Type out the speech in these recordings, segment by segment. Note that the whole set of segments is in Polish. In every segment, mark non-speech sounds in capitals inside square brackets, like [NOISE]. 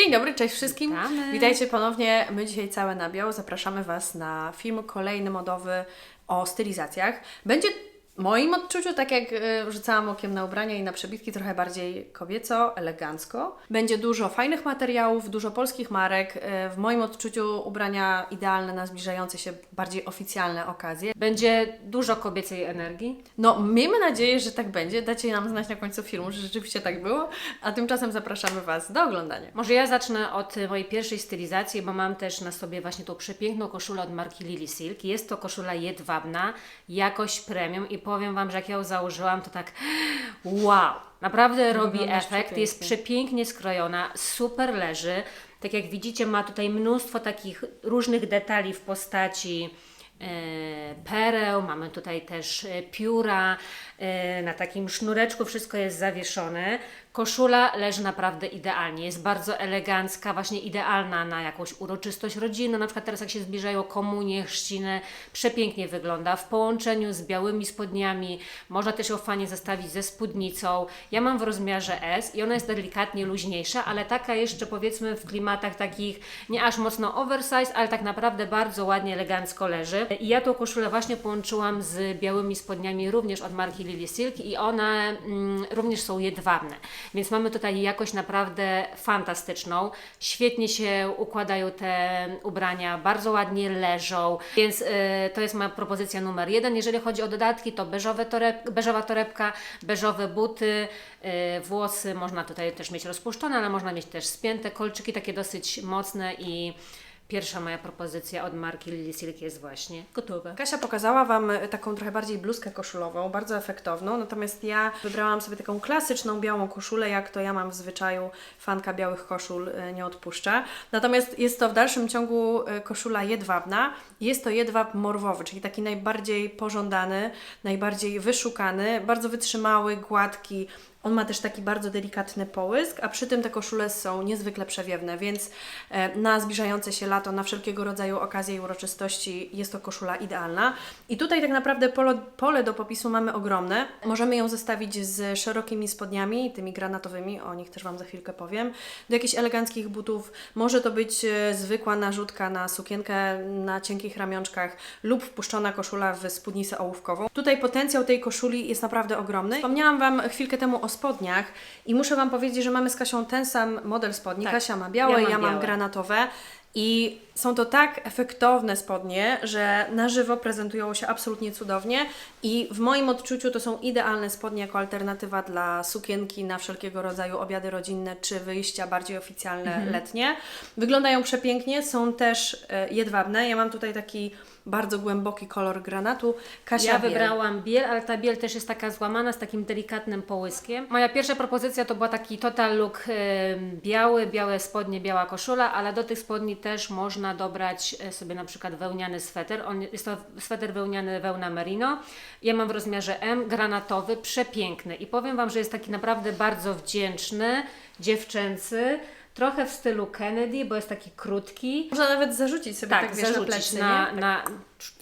Dzień dobry, cześć wszystkim. Witamy. Witajcie ponownie. My dzisiaj całe na biało zapraszamy Was na film kolejny modowy o stylizacjach. Będzie moim odczuciu, tak jak e, rzucałam okiem na ubrania i na przebitki, trochę bardziej kobieco, elegancko. Będzie dużo fajnych materiałów, dużo polskich marek. E, W moim odczuciu ubrania idealne na zbliżające się bardziej oficjalne okazje. Będzie dużo kobiecej energii. No, miejmy nadzieję, że tak będzie. Dacie nam znać na końcu filmu, że rzeczywiście tak było. A tymczasem zapraszamy Was do oglądania. Może ja zacznę od mojej pierwszej stylizacji, bo mam też na sobie właśnie tą przepiękną koszulę od marki Lily Silk. Jest to koszula jedwabna, jakość premium i powiem Wam, że jak ja ją założyłam, to tak wow, naprawdę robi Wyglądasz efekt. Jest przepięknie skrojona, super leży. Tak jak widzicie, ma tutaj mnóstwo takich różnych detali w postaci e, pereł, mamy tutaj też e, pióra, na takim sznureczku wszystko jest zawieszone. Koszula leży naprawdę idealnie, jest bardzo elegancka, właśnie idealna na jakąś uroczystość rodzinną, na przykład teraz jak się zbliżają komunie, chrzciny, przepięknie wygląda w połączeniu z białymi spodniami, można też ją fajnie zestawić ze spódnicą. Ja mam w rozmiarze S i ona jest delikatnie luźniejsza, ale taka jeszcze powiedzmy w klimatach takich nie aż mocno oversize, ale tak naprawdę bardzo ładnie, elegancko leży. I ja tą koszulę właśnie połączyłam z białymi spodniami również od marki Lily Silk i one mm, również są jedwabne. Więc mamy tutaj jakość naprawdę fantastyczną. Świetnie się układają te ubrania, bardzo ładnie leżą, więc y, to jest moja propozycja numer jeden. Jeżeli chodzi o dodatki, to beżowe toreb, beżowa torebka, beżowe buty, y, włosy można tutaj też mieć rozpuszczone, ale można mieć też spięte, kolczyki takie dosyć mocne i pierwsza moja propozycja od marki Lily Silk jest właśnie gotowa. Kasia pokazała Wam e, taką trochę bardziej bluzkę koszulową, bardzo efektowną, natomiast ja wybrałam sobie taką klasyczną białą koszulę, jak to ja mam w zwyczaju, fanka białych koszul e, nie odpuszcza. Natomiast jest to w dalszym ciągu e, koszula jedwabna. Jest to jedwab morwowy, czyli taki najbardziej pożądany, najbardziej wyszukany, bardzo wytrzymały, gładki, on ma też taki bardzo delikatny połysk, a przy tym te koszule są niezwykle przewiewne, więc e, na zbliżające się lato, na wszelkiego rodzaju okazje i uroczystości jest to koszula idealna. I tutaj tak naprawdę pole, pole do popisu mamy ogromne. Możemy ją zestawić z szerokimi spodniami, tymi granatowymi, o nich też Wam za chwilkę powiem, do jakichś eleganckich butów. Może to być e, zwykła narzutka na sukienkę na cienkich ramionczkach lub wpuszczona koszula w spódnicę ołówkową. Tutaj potencjał tej koszuli jest naprawdę ogromny. Wspomniałam Wam chwilkę temu o spodniach i muszę Wam powiedzieć, że mamy z Kasią ten sam model spodni. Tak. Kasia ma białe, Ja ja mam mam, białe. granatowe. I są to tak efektowne spodnie, że na żywo prezentują się absolutnie cudownie i w moim odczuciu to są idealne spodnie jako alternatywa dla sukienki na wszelkiego rodzaju obiady rodzinne czy wyjścia bardziej oficjalne Mhm. letnie. Wyglądają przepięknie, są też e, jedwabne. Ja mam tutaj taki bardzo głęboki kolor granatu. Kasia Ja wie. wybrałam biel, ale ta biel też jest taka złamana z takim delikatnym połyskiem. Moja pierwsza propozycja to była taki total look em, biały, białe spodnie, biała koszula, ale do tych spodni też można dobrać e, sobie na przykład wełniany sweter. On, jest to sweter wełniany wełna merino. Ja mam w rozmiarze M, granatowy, przepiękny i powiem Wam, że jest taki naprawdę bardzo wdzięczny, dziewczęcy. Trochę w stylu Kennedy, bo jest taki krótki. Można nawet zarzucić sobie tak, Tak, wiesz, na plecy, na, na,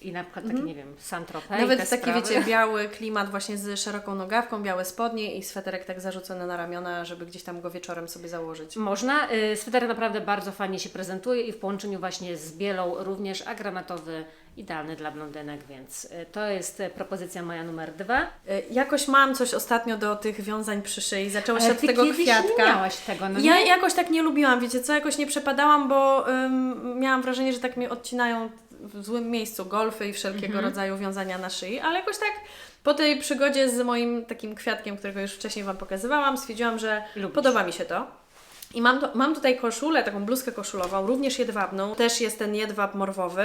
i na przykład taki, nie wiem, te Nawet taki, sprawy. wiecie, [LAUGHS] biały klimat właśnie z szeroką nogawką, białe spodnie i sweterek tak zarzucony na ramiona, żeby gdzieś tam go wieczorem sobie założyć. Można. Y, Sweter naprawdę bardzo fajnie się prezentuje i w połączeniu właśnie z bielą również, a granatowy idealny dla blondynek, więc y, to jest y, propozycja moja numer dwa. Jakoś mam coś ostatnio do tych wiązań przy szyi. Zaczęło się od tego kwiatka. nie miałaś tego, no ja nie? jakoś tak nie lubiłam, wiecie co, jakoś nie przepadałam, bo miałam wrażenie, że tak mnie odcinają w złym miejscu golfy i wszelkiego Mhm. rodzaju wiązania na szyi, ale jakoś tak po tej przygodzie z moim takim kwiatkiem, którego już wcześniej Wam pokazywałam, stwierdziłam, że Lubisz. podoba mi się to. I mam, to, mam tutaj koszulę, taką bluzkę koszulową, również jedwabną. Też jest ten jedwab morwowy.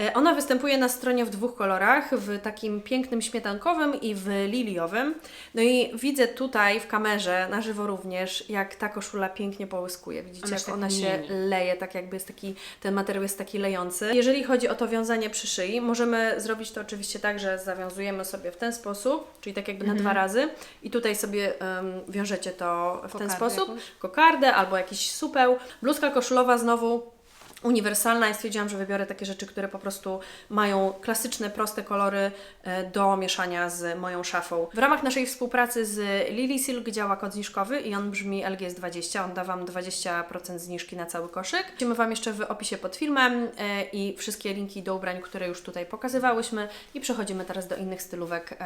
E, Ona występuje na stronie w dwóch kolorach, w takim pięknym śmietankowym i w liliowym. No i widzę tutaj w kamerze, na żywo również, jak ta koszula pięknie połyskuje. Widzicie, Ona jak się tak ona się mieni. leje, tak jakby jest taki, ten materiał jest taki lejący. Jeżeli chodzi o to wiązanie przy szyi, możemy zrobić to oczywiście tak, że zawiązujemy sobie w ten sposób, czyli tak jakby na dwa razy i tutaj sobie em, wiążecie to w ten Kokardę sposób jakąś? kokardę albo jakiś supeł. Bluzka koszulowa znowu uniwersalna i stwierdziłam, że wybiorę takie rzeczy, które po prostu mają klasyczne, proste kolory e, do mieszania z moją szafą. W ramach naszej współpracy z Lily Silk działa kod zniżkowy i on brzmi LGS20. On da Wam 20% zniżki na cały koszyk. Damy Wam jeszcze w opisie pod filmem e, i wszystkie linki do ubrań, które już tutaj pokazywałyśmy i przechodzimy teraz do innych stylówek,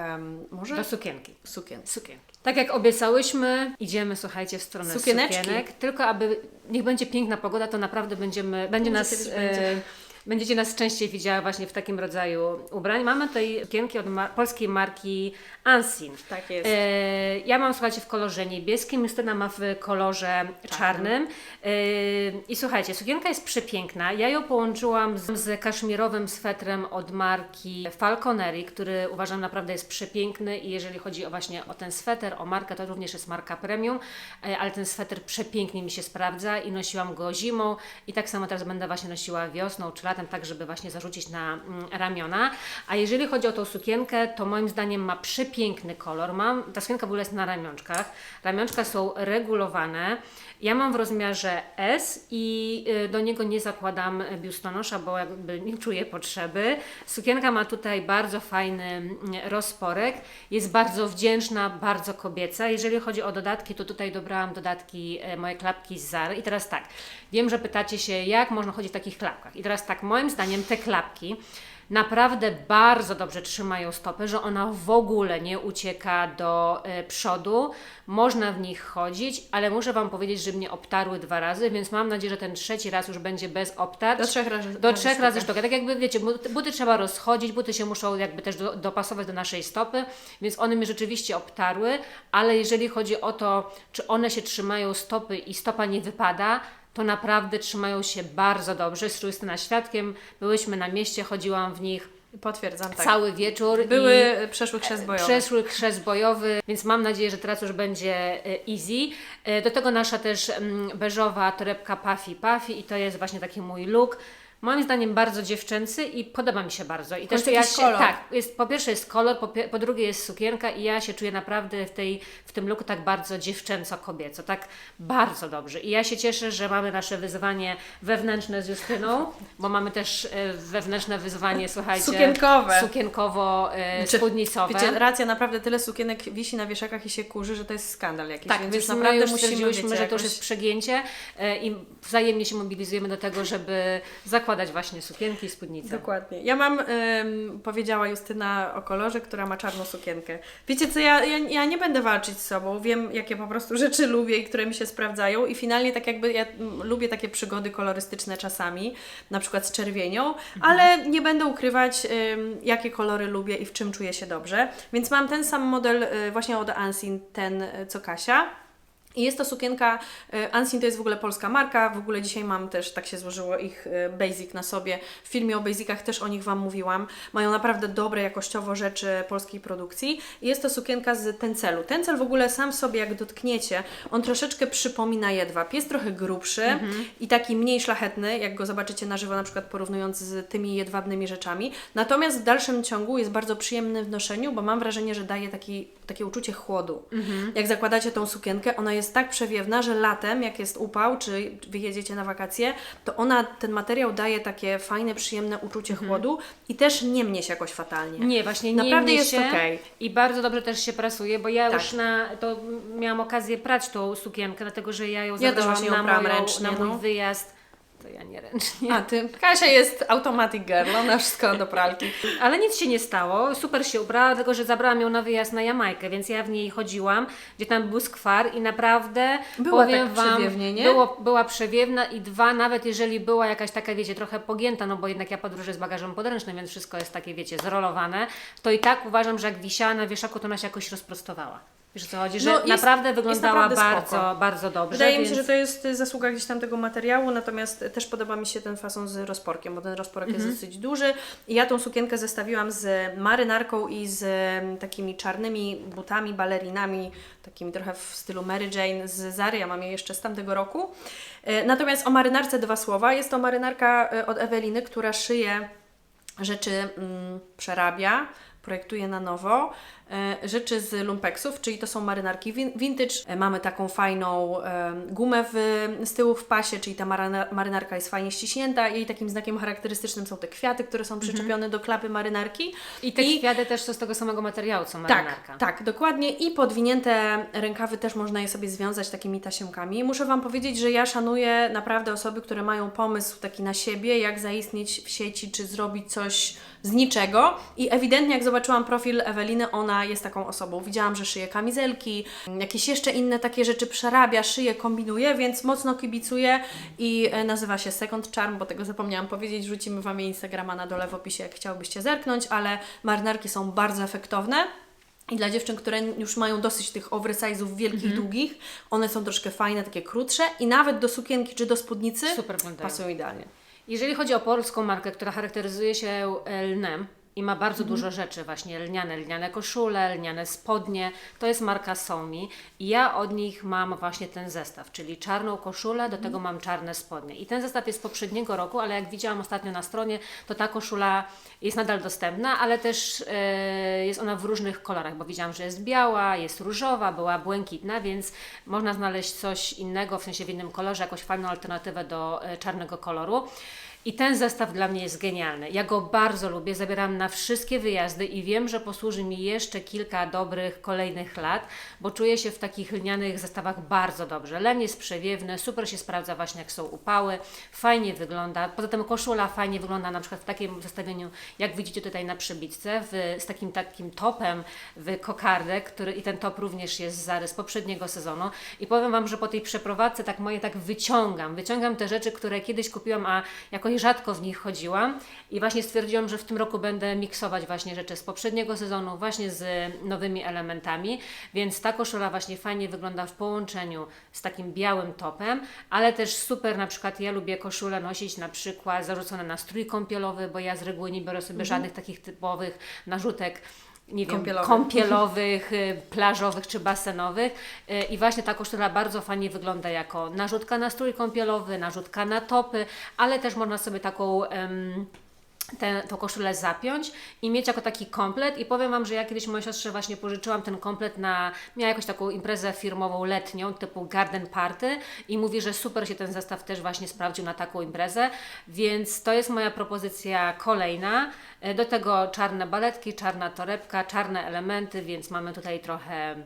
może Do sukienki. sukien. Sukienki. Tak jak obiecałyśmy, idziemy, słuchajcie, w stronę Sukieneczki. sukienek. Tylko aby niech będzie piękna pogoda, to naprawdę będziemy, będzie nas, e, będzie. Będziecie nas częściej widziały właśnie w takim rodzaju ubrań. Mamy tutaj sukienki od ma- polskiej marki Ansin. Tak jest. E, ja mam, słuchajcie, w kolorze niebieskim, Justyna ma w kolorze czarnym. E, I słuchajcie, sukienka jest przepiękna. Ja ją połączyłam z, z kaszmirowym swetrem od marki Falconery, który uważam naprawdę jest przepiękny i jeżeli chodzi o właśnie o ten sweter, o markę, to również jest marka premium, e, ale ten sweter przepięknie mi się sprawdza i nosiłam go zimą i tak samo teraz będę właśnie nosiła wiosną czy latem, tak żeby właśnie zarzucić na mm, ramiona. A jeżeli chodzi o tą sukienkę, to moim zdaniem ma przepiękny kolor. Mam, ta sukienka w ogóle jest na ramionczkach. Ramionczka są regulowane. Ja mam w rozmiarze S i y, do niego nie zakładam biustonosza, bo jakby nie czuję potrzeby. Sukienka ma tutaj bardzo fajny mm, rozporek. Jest bardzo wdzięczna, bardzo kobieca. Jeżeli chodzi o dodatki, to tutaj dobrałam dodatki, e, moje klapki z Zary. I teraz tak, wiem, że pytacie się, jak można chodzić w takich klapkach. I teraz tak, moim zdaniem te klapki naprawdę bardzo dobrze trzymają stopy, że ona w ogóle nie ucieka do e, przodu. Można w nich chodzić, ale muszę Wam powiedzieć, że mnie obtarły dwa razy, więc mam nadzieję, że ten trzeci raz już będzie bez obtarć. Do trzech razy- Do razy trzech razy sztuka. Tak jakby wiecie, but- buty trzeba rozchodzić, buty się muszą jakby też do, dopasować do naszej stopy, więc one mnie rzeczywiście obtarły, ale jeżeli chodzi o to, czy one się trzymają stopy i stopa nie wypada, to naprawdę trzymają się bardzo dobrze. Justyna świadkiem, byłyśmy na mieście, chodziłam w nich Potwierdzam, tak. cały wieczór. Były i przeszły chrzest bojowy. Przeszły chrzest bojowy, więc mam nadzieję, że teraz już będzie e, easy. E, Do tego nasza też mm, beżowa torebka Puffy Puffy i to jest właśnie taki mój look. Moim zdaniem bardzo dziewczęcy i podoba mi się bardzo. I też ja się, kolor. tak, jest, po pierwsze jest kolor, po, po drugie jest sukienka i ja się czuję naprawdę w, tej, w tym looku tak bardzo dziewczęco-kobieco, tak bardzo dobrze. I ja się cieszę, że mamy nasze wyzwanie wewnętrzne z Justyną, bo mamy też e, wewnętrzne wyzwanie, słuchajcie, Sukienkowe. sukienkowo e, spódnicowe. Wiecie, racja, naprawdę tyle sukienek wisi na wieszakach i się kurzy, że to jest skandal jakiś. tak, więc, więc naprawdę musimy, wiecie, że to już jest przegięcie e, i wzajemnie się mobilizujemy do tego, żeby zakładać właśnie sukienki i spódnice. Dokładnie. Ja mam, ym, powiedziała Justyna o kolorze, która ma czarną sukienkę. Wiecie co, ja, ja, ja nie będę walczyć z sobą. Wiem, jakie po prostu rzeczy lubię i które mi się sprawdzają i finalnie tak jakby ja mm, lubię takie przygody kolorystyczne czasami, na przykład z czerwienią, ale nie będę ukrywać, ym, jakie kolory lubię i w czym czuję się dobrze. Więc mam ten sam model y, właśnie od Ansin, ten y, co Kasia. I jest to sukienka, e, Ansin to jest w ogóle polska marka, w ogóle dzisiaj mam też, tak się złożyło ich e, basic na sobie. W filmie o basicach też o nich Wam mówiłam. Mają naprawdę dobre jakościowo rzeczy polskiej produkcji. I jest to sukienka z tencelu. Tencel w ogóle sam sobie jak dotkniecie, on troszeczkę przypomina jedwab. Jest trochę grubszy i taki mniej szlachetny, jak go zobaczycie na żywo, na przykład porównując z tymi jedwabnymi rzeczami. Natomiast w dalszym ciągu jest bardzo przyjemny w noszeniu, bo mam wrażenie, że daje taki, takie uczucie chłodu. Jak zakładacie tą sukienkę, ona jest tak przewiewna, że latem, jak jest upał, czy wyjedziecie na wakacje, to ona, ten materiał daje takie fajne, przyjemne uczucie chłodu i też nie mnie się jakoś fatalnie. Nie, właśnie nie Naprawdę mnie jest się okej. i bardzo dobrze też się prasuje, bo ja Tak. już na to miałam okazję prać tą sukienkę, dlatego że ja ją Ja zabrałam na, moją, ręcznie, na mój no. wyjazd. Ja nie ręcznie. A ty, Kasia jest automatic girl, ona wszystko do pralki. Ale nic się nie stało, super się ubrała, tylko że zabrałam ją na wyjazd na Jamajkę, więc ja w niej chodziłam, gdzie tam był skwar i naprawdę Była powiem tak Wam, nie? Było, była przewiewna i dwa, nawet jeżeli była jakaś taka, wiecie, trochę pogięta, no bo jednak ja podróżuję z bagażem podręcznym, więc wszystko jest takie, wiecie, zrolowane, to i tak uważam, że jak wisiała na wieszaku, to ona się jakoś rozprostowała. Wiesz co chodzi? Że No, jest- naprawdę wyglądała naprawdę bardzo, spoko. bardzo dobrze. Wydaje mi więc... się, że to jest zasługa gdzieś tam tego materiału, natomiast też podoba mi się ten fason z rozporkiem, bo ten rozporek jest dosyć duży. I ja tą sukienkę zestawiłam z marynarką i z takimi czarnymi butami, balerinami, takimi trochę w stylu Mary Jane z Zary, ja mam je jeszcze z tamtego roku. E, Natomiast o marynarce dwa słowa. Jest to marynarka e, od Eweliny, która szyje rzeczy, mm, przerabia, projektuję na nowo rzeczy z lumpeksów, czyli to są marynarki vintage. E, Mamy taką fajną e, gumę w, z tyłu w pasie, czyli ta maryna, marynarka jest fajnie ściśnięta. Jej takim znakiem charakterystycznym są te kwiaty, które są przyczepione do klapy marynarki. I te kwiaty też są z tego samego materiału, co marynarka. Tak, tak, dokładnie. I podwinięte rękawy też można je sobie związać takimi tasiemkami. Muszę Wam powiedzieć, że ja szanuję naprawdę osoby, które mają pomysł taki na siebie, jak zaistnieć w sieci, czy zrobić coś z niczego. I ewidentnie, jak zobaczyłam profil Eweliny, ona jest taką osobą. Widziałam, że szyje kamizelki, jakieś jeszcze inne takie rzeczy przerabia, szyje, kombinuje, więc mocno kibicuję i e, nazywa się Second Charm, bo tego zapomniałam powiedzieć. Wrzucimy Wam jej Instagrama na dole w opisie, jak chciałbyście zerknąć, ale marynarki są bardzo efektowne. I dla dziewczyn, które już mają dosyć tych oversize'ów wielkich, Mhm. długich, one są troszkę fajne, takie krótsze i nawet do sukienki czy do spódnicy Super pasują idealnie. Jeżeli chodzi o polską markę, która charakteryzuje się lnem i ma bardzo dużo rzeczy, właśnie lniane, lniane koszule, lniane spodnie, to jest marka Somi i ja od nich mam właśnie ten zestaw, czyli czarną koszulę, do tego mam czarne spodnie. I ten zestaw jest z poprzedniego roku, ale jak widziałam ostatnio na stronie, to ta koszula jest nadal dostępna, ale też e, jest ona w różnych kolorach, bo widziałam, że jest biała, jest różowa, była błękitna, więc można znaleźć coś innego, w sensie w innym kolorze, jakąś fajną alternatywę do e, czarnego koloru. I ten zestaw dla mnie jest genialny. Ja go bardzo lubię, zabieram na wszystkie wyjazdy i wiem, że posłuży mi jeszcze kilka dobrych kolejnych lat, bo czuję się w takich lnianych zestawach bardzo dobrze. Len jest przewiewny, super się sprawdza właśnie jak są upały, fajnie wygląda. Poza tym koszula fajnie wygląda na przykład w takim zestawieniu, jak widzicie tutaj na przybitce, w, z takim takim topem w kokardę, który i ten top również jest zarys poprzedniego sezonu. I powiem Wam, że po tej przeprowadzce tak moje tak wyciągam, wyciągam te rzeczy, które kiedyś kupiłam, a jakoś rzadko w nich chodziłam i właśnie stwierdziłam, że w tym roku będę miksować właśnie rzeczy z poprzedniego sezonu właśnie z nowymi elementami, więc ta koszula właśnie fajnie wygląda w połączeniu z takim białym topem, ale też super na przykład ja lubię koszule nosić na przykład zarzucone na strój kąpielowy, bo ja z reguły nie biorę sobie żadnych takich typowych narzutek nie wiem, Kąpielowych. kąpielowych, y, plażowych czy basenowych. Y, I właśnie ta koszula bardzo fajnie wygląda jako narzutka na strój kąpielowy, narzutka na topy, ale też można sobie taką. em, tę tą koszulę zapiąć i mieć jako taki komplet. I powiem Wam, że ja kiedyś mojej siostrze właśnie pożyczyłam ten komplet na, miała jakąś taką imprezę firmową letnią typu garden party. I mówi, że super się ten zestaw też właśnie sprawdził na taką imprezę, więc to jest moja propozycja kolejna. E, Do tego czarne baletki, czarna torebka, czarne elementy, więc mamy tutaj trochę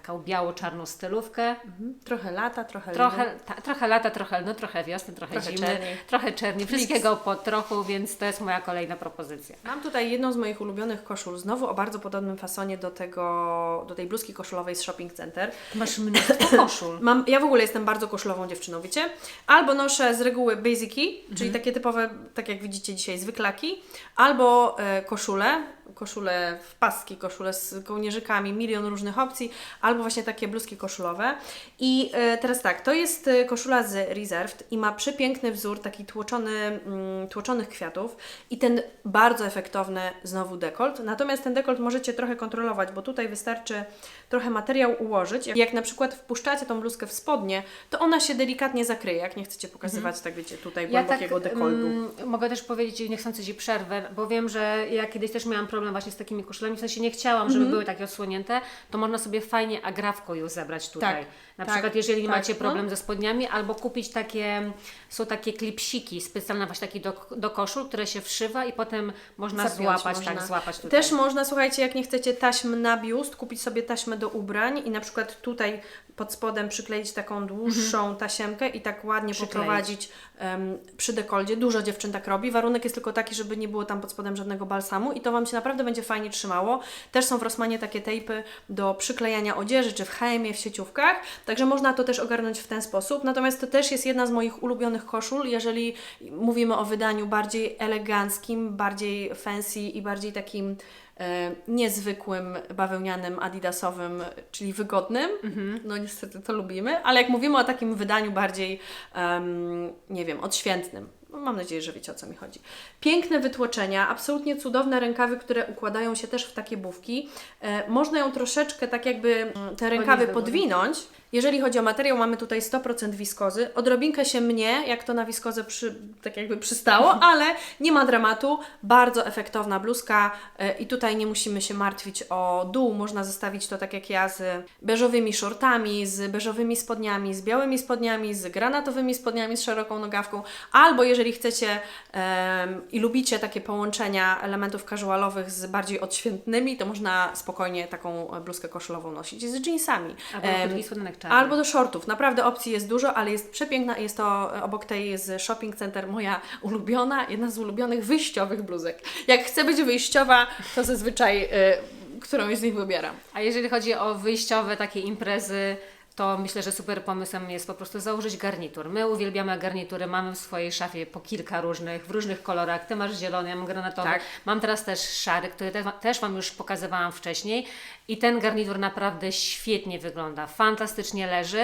taką biało-czarną stylówkę. Trochę lata, trochę Trochę, ta, trochę lata, trochę lnu, trochę wiosny, trochę, Trochę zimy, czerni. trochę czerni, wszystkiego po trochu, więc to jest moja kolejna propozycja. Mam tutaj jedną z moich ulubionych koszul, znowu o bardzo podobnym fasonie do tego, do tej bluzki koszulowej z Shopping Center. Masz mnóstwo [CLEARS THROAT] koszul. Mam, ja w ogóle jestem bardzo koszulową dziewczyną, wiecie? Albo noszę z reguły basiki, Mhm. czyli takie typowe, tak jak widzicie dzisiaj, zwyklaki, albo e, koszule, koszule w paski, koszule z kołnierzykami, milion różnych opcji, albo właśnie takie bluzki koszulowe. I e, teraz tak, to jest e, koszula z Reserved i ma przepiękny wzór, taki tłoczony, mm, tłoczonych kwiatów i ten bardzo efektowny znowu dekolt. Natomiast ten dekolt możecie trochę kontrolować, bo tutaj wystarczy trochę materiał ułożyć. Jak na przykład wpuszczacie tą bluzkę w spodnie, to ona się delikatnie zakryje, jak nie chcecie pokazywać, tak wiecie, tutaj głębokiego dekoltu. mm, mogę też powiedzieć, nie chcąc Ci przerwę, bo wiem, że ja kiedyś też miałam problem właśnie z takimi koszulami, w sensie nie chciałam, żeby były takie odsłonięte, to można sobie fajnie agrafką ją zebrać tutaj. Tak, Na tak, przykład jeżeli tak, macie no. problem ze spodniami, albo kupić takie, są takie klipsiki specjalne właśnie takie do, do koszul, które się wszywa i potem można Zapiąć złapać, można. tak, złapać tutaj. Też można, słuchajcie, jak nie chcecie taśm na biust, kupić sobie taśmę do ubrań i na przykład tutaj pod spodem przykleić taką dłuższą tasiemkę i tak ładnie Przykleić. poprowadzić em, przy dekoldzie. Dużo dziewczyn tak robi. Warunek jest tylko taki, żeby nie było tam pod spodem żadnego balsamu i to Wam się naprawdę będzie fajnie trzymało. Też są w Rossmanie takie tejpy do przyklejania odzieży, czy w H&M, w sieciówkach, także można to też ogarnąć w ten sposób. Natomiast to też jest jedna z moich ulubionych koszul, jeżeli mówimy o wydaniu bardziej eleganckim, bardziej fancy i bardziej takim e, niezwykłym, bawełnianym, adidasowym, czyli wygodnym. No niestety to lubimy, ale jak mówimy o takim wydaniu bardziej, em, nie wiem, odświętnym, no, mam nadzieję, że wiecie o co mi chodzi. Piękne wytłoczenia, absolutnie cudowne rękawy, które układają się też w takie bufki. E, można ją troszeczkę tak jakby mm, te rękawy podwinąć Jeżeli chodzi o materiał, mamy tutaj 100% wiskozy. Odrobinkę się mnie, jak to na wiskozę przy, tak jakby przystało, [LAUGHS] ale nie ma dramatu. Bardzo efektowna bluzka e, i tutaj nie musimy się martwić o dół. Można zostawić to tak jak ja z beżowymi shortami, z beżowymi spodniami, z białymi spodniami, z granatowymi spodniami z szeroką nogawką. Albo jeżeli chcecie em, i lubicie takie połączenia elementów casualowych z bardziej odświętnymi, to można spokojnie taką bluzkę koszulową nosić z jeansami. Albo czarny. Albo do shortów. Naprawdę opcji jest dużo, ale jest przepiękna. Jest to e, obok tej z Shopping Center moja ulubiona, jedna z ulubionych wyjściowych bluzek. Jak chcę być wyjściowa, to zazwyczaj y, którąś z nich wybieram. A jeżeli chodzi o wyjściowe takie imprezy, to myślę, że super pomysłem jest po prostu założyć garnitur. My uwielbiamy garnitury, mamy w swojej szafie po kilka różnych, w różnych kolorach. Ty masz zielony, ja mam granatowy. Tak. Mam teraz też szary, który te, też Wam już pokazywałam wcześniej. I ten garnitur naprawdę świetnie wygląda, fantastycznie leży.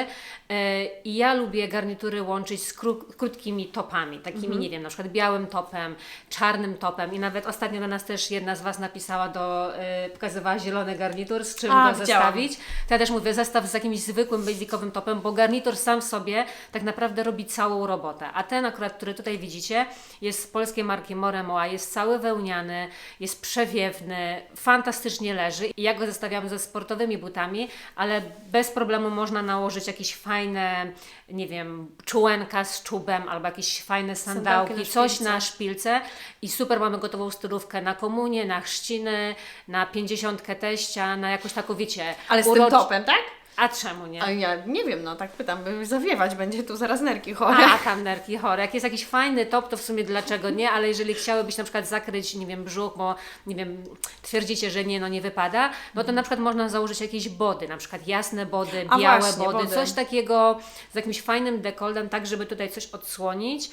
Yy, I ja lubię garnitury łączyć z kró- krótkimi topami, takimi, Mhm. nie wiem, na przykład białym topem, czarnym topem. I nawet ostatnio do nas też jedna z Was napisała, do, yy, pokazywała zielony garnitur, z czym A, go zestawić. To ja też mówię, zestaw z jakimś zwykłym, basicowym topem, bo garnitur sam sobie tak naprawdę robi całą robotę. A ten akurat, który tutaj widzicie, jest z polskiej marki Moremoa, jest cały wełniany, jest przewiewny, fantastycznie leży. I ja go zestawiam ze sportowymi butami, ale bez problemu można nałożyć jakieś fajne, nie wiem, czułenka z czubem albo jakieś fajne Sandałki sandałki, na coś na szpilce i super mamy gotową stylówkę na komunię, na chrzciny, na pięćdziesiątkę teścia, na jakąś taką, wiecie, Ale z urocz- tym topem, tak? A czemu nie? A ja nie wiem, no tak pytam, by zawiewać będzie tu zaraz nerki chore. A, tam nerki chore. Jak jest jakiś fajny top, to w sumie dlaczego nie? Ale jeżeli chciałybyś na przykład zakryć, nie wiem, brzuch, bo nie wiem, twierdzicie, że nie, no nie wypada, no to na przykład można założyć jakieś body, na przykład jasne body, A białe właśnie, body, body. coś takiego z jakimś fajnym dekoltem, tak żeby tutaj coś odsłonić,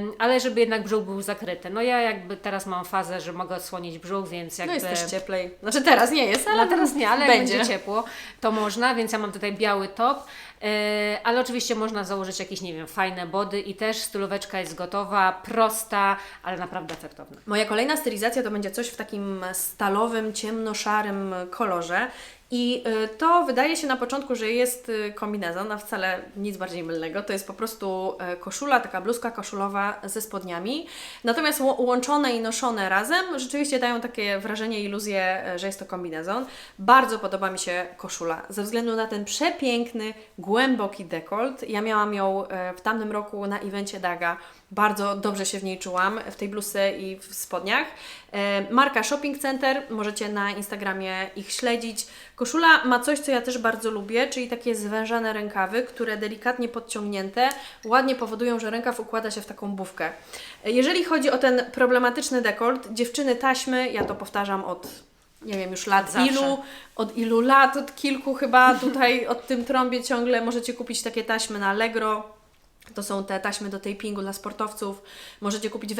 ym, ale żeby jednak brzuch był zakryty. No ja jakby teraz mam fazę, że mogę odsłonić brzuch, więc No jakby... jest też cieplej. Znaczy teraz nie jest, ale Ale teraz nie, ale jak będzie. będzie ciepło, to można, więc ja mam tutaj biały top, yy, ale oczywiście można założyć jakieś, nie wiem, fajne body i też stylóweczka jest gotowa, prosta, ale naprawdę efektowna. Moja kolejna stylizacja to będzie coś w takim stalowym, ciemnoszarym kolorze. I y, to wydaje się na początku, że jest y, kombinezon, a wcale nic bardziej mylnego. To jest po prostu y, koszula, taka bluzka koszulowa ze spodniami. Natomiast łączone i noszone razem rzeczywiście dają takie wrażenie, iluzję, że jest to kombinezon. Bardzo podoba mi się koszula ze względu na ten przepiękny, głęboki dekolt. Ja miałam ją w tamtym roku na evencie Daga. Bardzo dobrze się w niej czułam, w tej bluzce i w spodniach. E, Marka Shopping Center, możecie na Instagramie ich śledzić. Koszula ma coś, co ja też bardzo lubię, czyli takie zwężane rękawy, które delikatnie podciągnięte ładnie powodują, że rękaw układa się w taką bufkę. E, Jeżeli chodzi o ten problematyczny dekolt, dziewczyny taśmy, ja to powtarzam od nie wiem już lat Zawsze. ilu, od ilu lat, od kilku chyba tutaj od tym trąbie ciągle możecie kupić takie taśmy na Allegro. To są te taśmy do tapingu dla sportowców. Możecie kupić w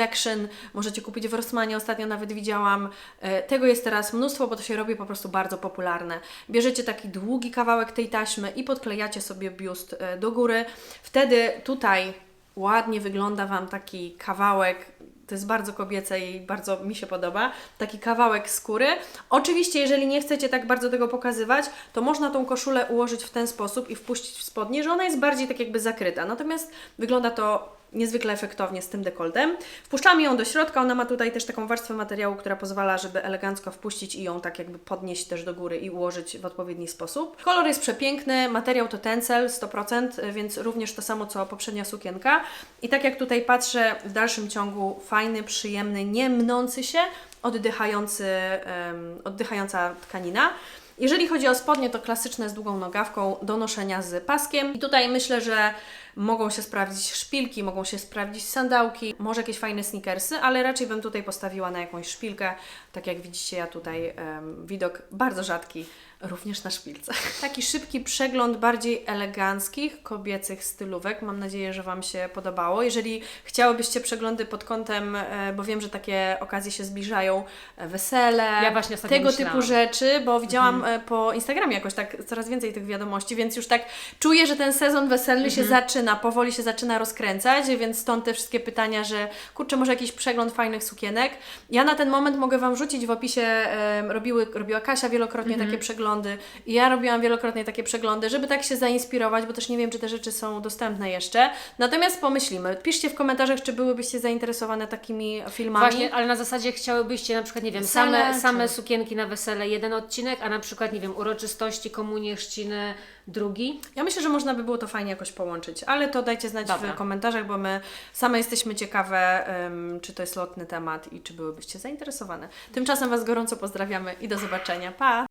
możecie kupić w Rossmanie, ostatnio nawet widziałam. E, Tego jest teraz mnóstwo, bo to się robi po prostu bardzo popularne. Bierzecie taki długi kawałek tej taśmy i podklejacie sobie biust e, do góry. Wtedy tutaj ładnie wygląda Wam taki kawałek to jest bardzo kobiece i bardzo mi się podoba. Taki kawałek skóry. Oczywiście, jeżeli nie chcecie tak bardzo tego pokazywać, to można tą koszulę ułożyć w ten sposób i wpuścić w spodnie, że ona jest bardziej tak jakby zakryta. Natomiast wygląda to niezwykle efektownie z tym dekoltem. Wpuszczamy ją do środka, ona ma tutaj też taką warstwę materiału, która pozwala, żeby elegancko wpuścić i ją tak jakby podnieść też do góry i ułożyć w odpowiedni sposób. Kolor jest przepiękny, materiał to tencel 100%, więc również to samo co poprzednia sukienka. I tak jak tutaj patrzę, w dalszym ciągu fajny, przyjemny, nie mnący się, oddychający, em, oddychająca tkanina. Jeżeli chodzi o spodnie, to klasyczne z długą nogawką do noszenia z paskiem. I tutaj myślę, że mogą się sprawdzić szpilki, mogą się sprawdzić sandałki, może jakieś fajne sneakersy, ale raczej bym tutaj postawiła na jakąś szpilkę. Tak jak widzicie, ja tutaj em, widok bardzo rzadki, również na szpilce. [LAUGHS] Taki szybki przegląd bardziej eleganckich, kobiecych stylówek. Mam nadzieję, że Wam się podobało. Jeżeli chciałybyście przeglądy pod kątem, e, bo wiem, że takie okazje się zbliżają, e, wesele, Ja tego myślałam. typu rzeczy, bo widziałam e, po Instagramie jakoś tak coraz więcej tych wiadomości, więc już tak czuję, że ten sezon weselny się zaczyna, powoli się zaczyna rozkręcać, więc stąd te wszystkie pytania, że kurczę, może jakiś przegląd fajnych sukienek. Ja na ten moment mogę Wam rzucić w opisie, robiły, robiła Kasia wielokrotnie takie przeglądy przeglądy i ja robiłam wielokrotnie takie przeglądy, żeby tak się zainspirować, bo też nie wiem, czy te rzeczy są dostępne jeszcze. Natomiast pomyślimy. Piszcie w komentarzach, czy byłybyście zainteresowane takimi filmami. Właśnie, ale na zasadzie chciałybyście na przykład, nie wiem, Wesele, same, czy- same sukienki na wesele, jeden odcinek, a na przykład, nie wiem, uroczystości, komunie, chrzciny, drugi. Ja myślę, że można by było to fajnie jakoś połączyć, ale to dajcie znać Dobra. w komentarzach, bo my same jesteśmy ciekawe, em, czy to jest lotny temat i czy byłybyście zainteresowane. Tymczasem Was gorąco pozdrawiamy i do zobaczenia. Pa!